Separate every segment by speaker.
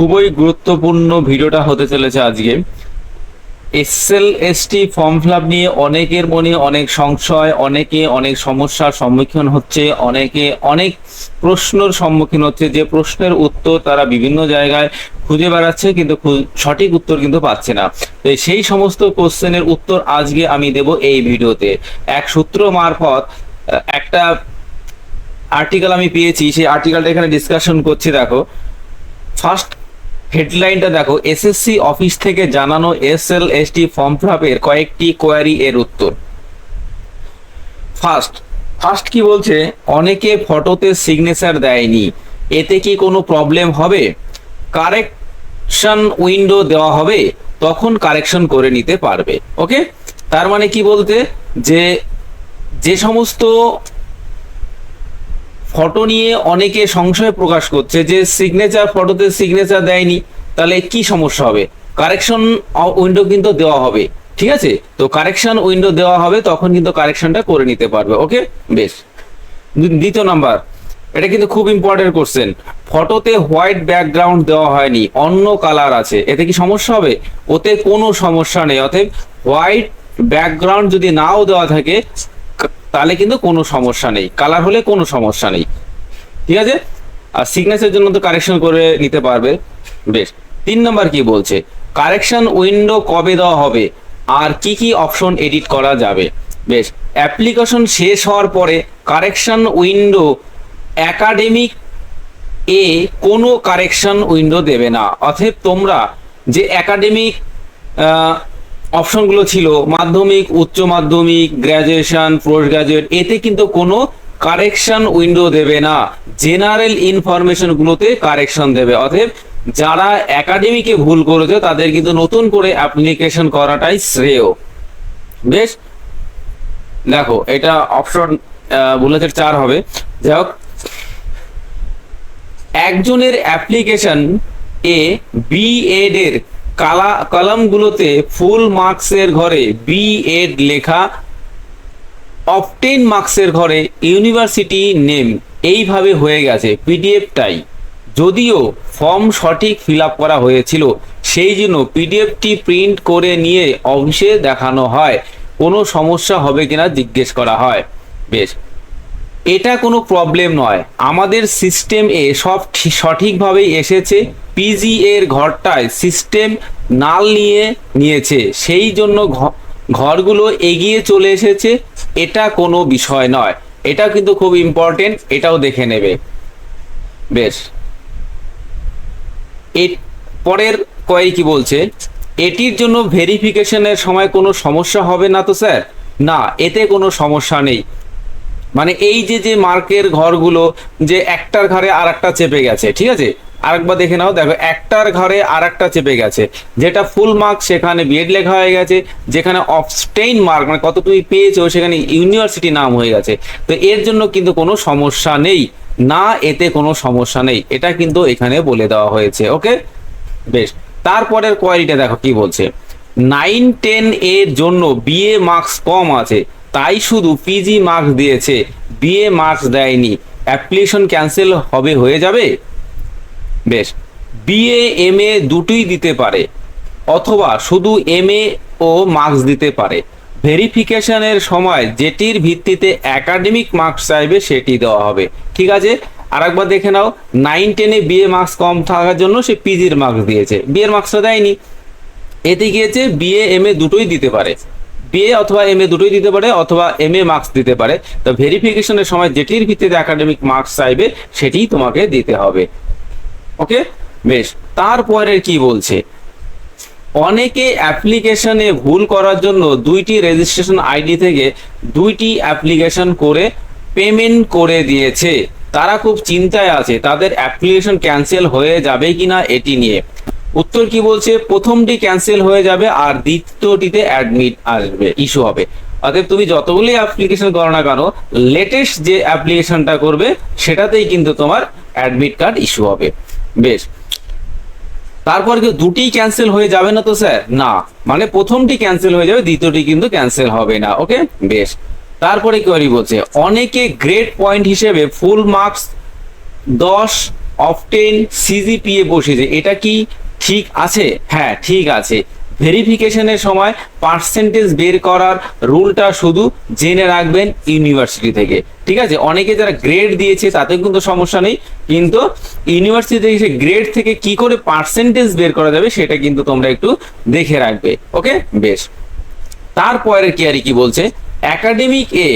Speaker 1: খুবই গুরুত্বপূর্ণ ভিডিওটা হতে চলেছে আজকে। এসএল এসটি ফর্ম ফিল নিয়ে অনেকের মনে অনেক সংশয়, অনেকে অনেক সমস্যার সম্মুখীন হচ্ছে, অনেকে অনেক প্রশ্নের সম্মুখীন হচ্ছে। যে প্রশ্নের উত্তর তারা বিভিন্ন জায়গায় খুঁজে বেড়াচ্ছে কিন্তু সঠিক উত্তর কিন্তু পাচ্ছে না। তো সেই সমস্ত কোশ্চেনের উত্তর আজকে আমি দেব এই ভিডিওতে। এক সূত্র মারফত একটা আর্টিকেল আমি পেয়েছি, সেই আর্টিকেলটা এখানে ডিসকাশন করছি, দেখো। ফার্স্ট হেডলাইনটা দেখো এসএসসি অফিস থেকে জানানো এসএল এসটি ফর্ম ফিল কয়েকটি কোয়ারি এর উত্তর। ফার্স্ট ফার্স্ট কি বলছে? অনেকে ফটোতে সিগনেচার দেয়নি। এতে কি কোনো প্রবলেম হবে? কারেকশন উইন্ডো দেওয়া হবে, তখন কারেকশন করে নিতে পারবে ওকে তার মানে কি বলতে? যে যে সমস্ত ফটো নিয়ে অনেকে সংশয় প্রকাশ করছে যে সিগনেচার ফটোতে সিগনেচার দেয়নি, তাহলে কি সমস্যা হবে? কারেকশন উইন্ডো কিন্তু দেওয়া হবে, ঠিক আছে? তো কারেকশন উইন্ডো দেওয়া হবে, তখন কিন্তু কারেকশনটা করে নিতে পারবে, ওকে? বেশ। দ্বিতীয় নাম্বার, এটা কিন্তু খুব ইম্পর্টেন্ট কোশ্চেন ফটোতে হোয়াইট ব্যাকগ্রাউন্ড দেওয়া হয়নি, অন্য কালার আছে, এতে কি সমস্যা হবে? ওতে কোনো সমস্যা নেই, অতএব হোয়াইট ব্যাকগ্রাউন্ড যদি নাও দেওয়া থাকে তাহলে কিন্তু কোনো সমস্যা নেই। কালার হলে কোনো সমস্যা নেই। ঠিক আছে? আর সিগনেচার জন্য তো কারেকশন করে নিতে পারবে। বেশ। তিন নম্বর কি বলছে? কারেকশন উইন্ডো কবে দেওয়া হবে? আর কি কি অপশন এডিট করা যাবে? বেশ। অ্যাপ্লিকেশন শেষ হওয়ার পরে কারেকশন উইন্ডো একাডেমিক এ কোনো কারেকশন উইন্ডো দেবে না। অতএব তোমরা যে একাডেমিক অপশনগুলো ছিল মাধ্যমিক, উচ্চ মাধ্যমিক গ্র্যাজুয়েশন পোস্ট গ্রাজুয়েট এতে কিন্তু কোনো কারেকশন উইন্ডো দেবে না। জেনারেল ইনফরমেশন গুলোতে কারেকশন দেবে। অতএব যারা একাডেমিকে ভুল করেছে, তাদের কিন্তু নতুন করে অ্যাপ্লিকেশন করাটাই শ্রেয়। বেশ? দেখো, এটা অপশন বলেছে চার হবে। যাই হোক। একজনের অ্যাপ্লিকেশন এ বি এড এর কালা কলামগুলোতে ফুল মার্কসের ঘরে বি এড লেখা অপটেন মার্কসের ঘরে ইউনিভার্সিটি নেম। এইভাবে হয়ে গেছে পিডিএফটাই। যদিও ফর্ম সঠিক ফিল করা হয়েছিল, সেই জন্য পিডিএফটি প্রিন্ট করে নিয়ে অফিসে দেখানো হয়। কোনো সমস্যা হবে কিনা জিজ্ঞেস করা হয়। বেশ। এটা কোনো প্রবলেম নয়। আমাদের সিস্টেম এ সব সঠিকভাবেই এসেছে। পিজি এর ঘরটায় সিস্টেম নাল নিয়ে নিয়েছে। সেই জন্য ঘরগুলো এগিয়ে চলে এসেছে। এটা কোনো বিষয় নয়। এটা কিন্তু খুব ইম্পর্টেন্ট এটাও দেখে নেবে। বেশ। পরের কয়েক কি বলছে? এটির জন্য ভেরিফিকেশনের সময় কোনো সমস্যা হবে না তো, স্যার? না, এতে কোনো সমস্যা নেই। মানে এই যে যে মার্কের ঘরগুলো, যে একটার ঘরে আর একটা চেপে গেছে, ঠিক আছে? আরেকবার দেখে নাও, দেখো, একটার ঘরে আর একটা চেপে গেছে। যেটা ফুল মার্ক সেখানে বিএড লেখা হয়ে গেছে, যেখানে অফস্টেইন মার্ক মানে কত তুমি পেয়েছ, সেখানে ইউনিভার্সিটি নাম হয়ে গেছে। তো এর জন্য কিন্তু কোনো সমস্যা নেই। না, এতে কোনো সমস্যা নেই। এটা কিন্তু এখানে বলে দেওয়া হয়েছে ওকে বেশ। তারপরের কোয়ারিটা দেখো কি বলছে। নাইন টেন এর জন্য বিএ মার্কস কম আছে। তাই শুধু পিজি মার্কস দিয়েছে বিএ মার্কস দেয়নি। অ্যাপ্লিকেশন ক্যান্সেল হবে হয়ে যাবে? বেশ। বিএ এম এ দুটোই দিতে পারে, অথবা শুধু এম এ ও মার্কস দিতে পারে। ভেরিফিকেশনের সময় যেটির ভিত্তিতে একাডেমিক মার্কস চাইবে, সেটি দেওয়া হবে। ঠিক আছে? আর একবার দেখে নাও নাইন টেনে বিএ মার্কস কম থাকার জন্য সে পিজির মার্কস দিয়েছে। বিএর মার্কসটা দেয়নি। এতে গিয়েছে বিএ এম এ দুটোই দিতে পারে। বিএ অথবা এম এ দুটোই দিতে পারে অথবা এম এ মার্কস দিতে পারে। তো ভেরিফিকেশনের সময় যেটির ভিত্তিতে একাডেমিক মার্কস চাইবে, সেটিই তোমাকে দিতে হবে। ওকে বেশ। তারপরে কি বলছে? অনেকে অ্যাপ্লিকেশনে ভুল করার জন্য দুইটি রেজিস্ট্রেশন আইডি থেকে দুইটি অ্যাপ্লিকেশন করে পেমেন্ট করে দিয়েছে। তারা খুব চিন্তায় আছে, তাদের অ্যাপ্লিকেশন ক্যান্সেল হয়ে যাবে কিনা এটি নিয়ে। উত্তর কি বলছে? প্রথমটি ক্যান্সেল হয়ে যাবে আর দ্বিতীয়টিতে অ্যাডমিট আসবে ইস্যু হবে। অতএব তুমি যতগুলি অ্যাপ্লিকেশন করো না কেন লেটেস্ট যে অ্যাপ্লিকেশনটা করবে, সেটাতেই কিন্তু তোমার অ্যাডমিট কার্ড ইস্যু হবে। বেশ। তারপর কি দুটি ক্যান্সেল হয়ে যাবে না তো, স্যার? না। মানে প্রথমটি ক্যান্সেল হয়ে যাবে, দ্বিতীয়টি কিন্তু ক্যান্সেল হবে না, ওকে? বেশ। তারপরে কি বলছে, অনেকে গ্রেড পয়েন্ট হিসেবে ফুল মার্কস দশ অফটেন সিজিপিএ বসেছে এটা কি ঠিক আছে? হ্যাঁ ঠিক আছে। ভেরিফিকেশনের সময় পার্সেন্টেজ বের করার রুলটা শুধু জেনে রাখবেন ইউনিভার্সিটি থেকে। ঠিক আছে? অনেকে যারা গ্রেড দিয়েছে তাতে কিন্তু সমস্যা নেই, কিন্তু ইউনিভার্সিটি থেকে গ্রেড থেকে কি করে পার্সেন্টেজ বের করা যাবে সেটা কিন্তু তোমরা একটু দেখে রাখবে। ওকে বেশ। তারপরের কি আর কি বলছে? একাডেমিক এ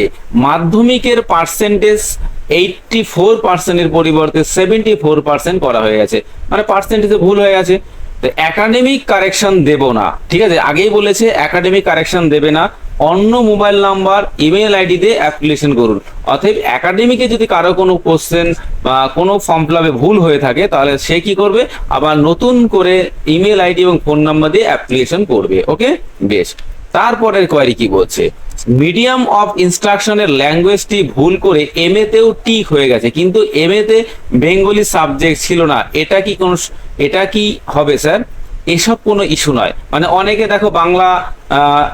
Speaker 1: মাধ্যমিকের পার্সেন্টেজ এইটটি ফোর পার্সেন্টের পরিবর্তে সেভেন্টি ফোর পার্সেন্ট করা হয়ে গেছে। মানে পার্সেন্টেজে ভুল হয়ে গেছে। তো একাডেমিক কারেকশন দেব না। ঠিক আছে? আগেই বলেছে একাডেমিক কারেকশন দেবে না। অন্য মোবাইল নাম্বার ইমেল আইডি দিয়ে অ্যাপ্লিকেশন করুন। অতএব একাডেমিকে যদি কারও কোনো কোশ্চেন বা কোনো ফর্ম ফিলাপে ভুল হয়ে থাকে, তাহলে সে কি করবে? আবার নতুন করে ইমেল আইডি এবং ফোন নাম্বার দিয়ে অ্যাপ্লিকেশন করবে। ওকে বেশ। তারপরের কোয়ারি কি বলছে? মিডিয়াম অফ ইনস্ট্রাকশনের ল্যাঙ্গুয়েজটি ভুল করে এম তেও টিক হয়ে গেছে। কিন্তু এম তে বেঙ্গলি সাবজেক্ট ছিল না। এটা কি কোন এটা কি হবে স্যার এসব কোনো ইস্যু নয়। মানে অনেকে দেখো বাংলা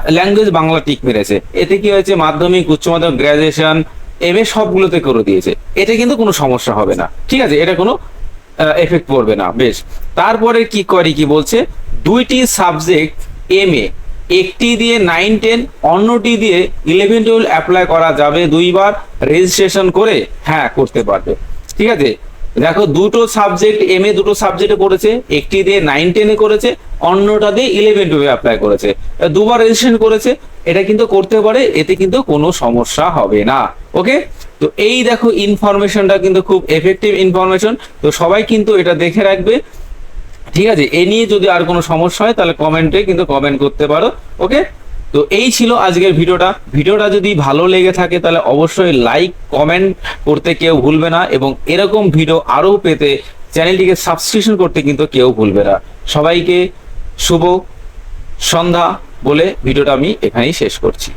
Speaker 1: ল্যাঙ্গুয়েজ বাংলা টিক মেরেছে। এতে কি হয়েছে? মাধ্যমিক, উচ্চ মাধ্যমিক গ্রাজুয়েশন এম এ সবগুলোতে করে দিয়েছে। এটা কিন্তু কোনো সমস্যা হবে না। ঠিক আছে? এটা কোনো এফেক্ট পড়বে না। বেশ। তারপরে কি করি কি বলছে? দুইটি সাবজেক্ট এম এ একটি দিয়ে নাইন টেন অন্যটি দিয়ে ইলেভেন টুয়েলভ অ্যাপ্লাই করা যাবে দুইবার রেজিস্ট্রেশন করে হ্যাঁ করতে পারবে। ঠিক আছে? দেখো, দুটো সাবজেক্ট এম এ দুটো সাবজেক্টে করেছে, একটি দিয়ে নাইন টেনে করেছে, অন্যটা দিয়ে ইলেভেন টুয়েলভ অ্যাপ্লাই করেছে। দুবার রেজিস্ট্রেশন করেছে, এটা কিন্তু করতে পারে, এতে কিন্তু কোনো সমস্যা হবে না। ওকে? তো এই দেখো ইনফরমেশনটা কিন্তু খুব এফেক্টিভ ইনফরমেশন তো সবাই কিন্তু এটা দেখে রাখবে। ঠিক আছে? এ নিয়ে যদি আর কোনো সমস্যা হয়, তাহলে কমেন্টে কিন্তু কমেন্ট করতে পারো ওকে তো এই ছিল আজকের ভিডিওটা। ভিডিওটা যদি ভালো লেগে থাকে, তাহলে অবশ্যই লাইক কমেন্ট করতে কেউ ভুলবে না এবং এরকম ভিডিও আরও পেতে চ্যানেলটিকে সাবস্ক্রিপশন করতে কিন্তু কেউ ভুলবে না। সবাইকে শুভ সন্ধ্যা বলে ভিডিওটা আমি এখানেই শেষ করছি।